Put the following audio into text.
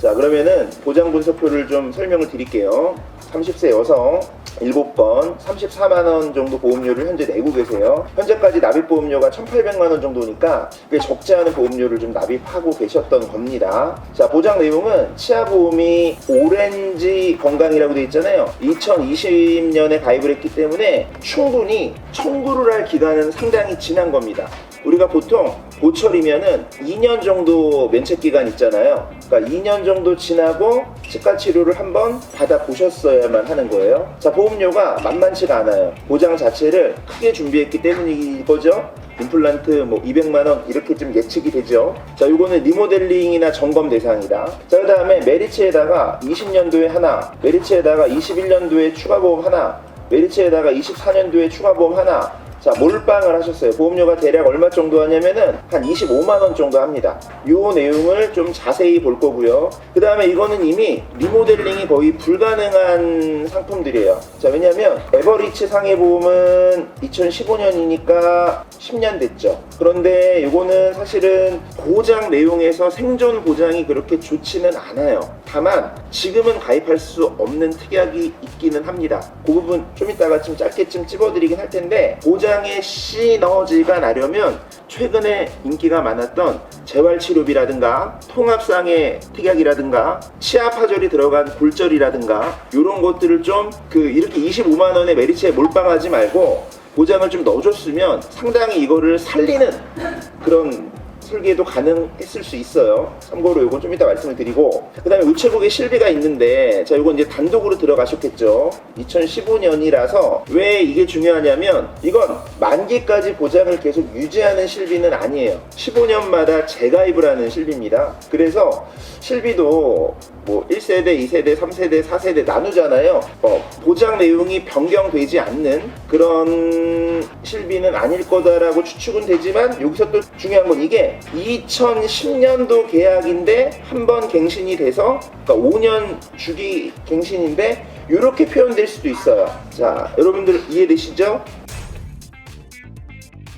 자 그러면은 보장 분석표를 좀 설명을 드릴게요. 30세 여성 7번 34만 원 정도 보험료를 현재 내고 계세요. 현재까지 납입 보험료가 1,800만 원 정도니까 꽤 적지 않은 보험료를 좀 납입하고 계셨던 겁니다. 자 보장 내용은 치아 보험이 오렌지 건강이라고 되어 있잖아요. 2020년에 가입을 했기 때문에 충분히 청구를 할 기간은 상당히 지난 겁니다. 우리가 보통 보철이면은 2년 정도 면책 기간 있잖아요. 그러니까 2년 정도 지나고 치과 치료를 한번 받아 보셨어야만 하는 거예요. 자, 보험료가 만만치가 않아요. 보장 자체를 크게 준비했기 때문이거죠. 임플란트 뭐 200만 원 이렇게 좀 예측이 되죠. 자, 요거는 리모델링이나 점검 대상이다. 자, 그다음에 메리츠에다가 20년도에 하나, 메리츠에다가 21년도에 추가 보험 하나, 메리츠에다가 24년도에 추가 보험 하나. 자, 몰빵을 하셨어요. 보험료가 대략 얼마 정도 하냐면은 한 25만 원 정도 합니다. 요 내용을 좀 자세히 볼 거고요. 그 다음에 이거는 이미 리모델링이 거의 불가능한 상품들이에요. 자, 왜냐면 에버리츠 상해보험은 2015년이니까 10년 됐죠. 그런데 이거는 사실은 보장 내용에서 생존 보장이 그렇게 좋지는 않아요. 다만 지금은 가입할 수 없는 특약이 있기는 합니다. 그 부분 좀 이따가 좀 짧게 좀 찝어드리긴 할 텐데 보장 의 시너지가 나려면 최근에 인기가 많았던 재활치료비라든가 통합상의 특약이라든가 치아 파절이 들어간 골절이라든가 이런 것들을 좀 그 이렇게 25만 원의 메리츠에 몰빵하지 말고 보장을 좀 넣어줬으면 상당히 이거를 살리는 그런 설계도 가능했을 수 있어요. 참고로 이건 좀 이따 말씀을 드리고 그 다음에 우체국에 실비가 있는데 자 이건 이제 단독으로 들어가셨겠죠. 2015년이라서 왜 이게 중요하냐면 이건 만기까지 보장을 계속 유지하는 실비는 아니에요. 15년마다 재가입을 하는 실비입니다. 그래서 실비도 뭐 1세대, 2세대, 3세대, 4세대 나누잖아요. 어, 보장 내용이 변경되지 않는 그런 실비는 아닐 거다라고 추측은 되지만 여기서 또 중요한 건 이게 2010년도 계약인데 한 번 갱신이 돼서 그러니까 5년 주기 갱신인데 이렇게 표현될 수도 있어요. 자, 여러분들 이해되시죠?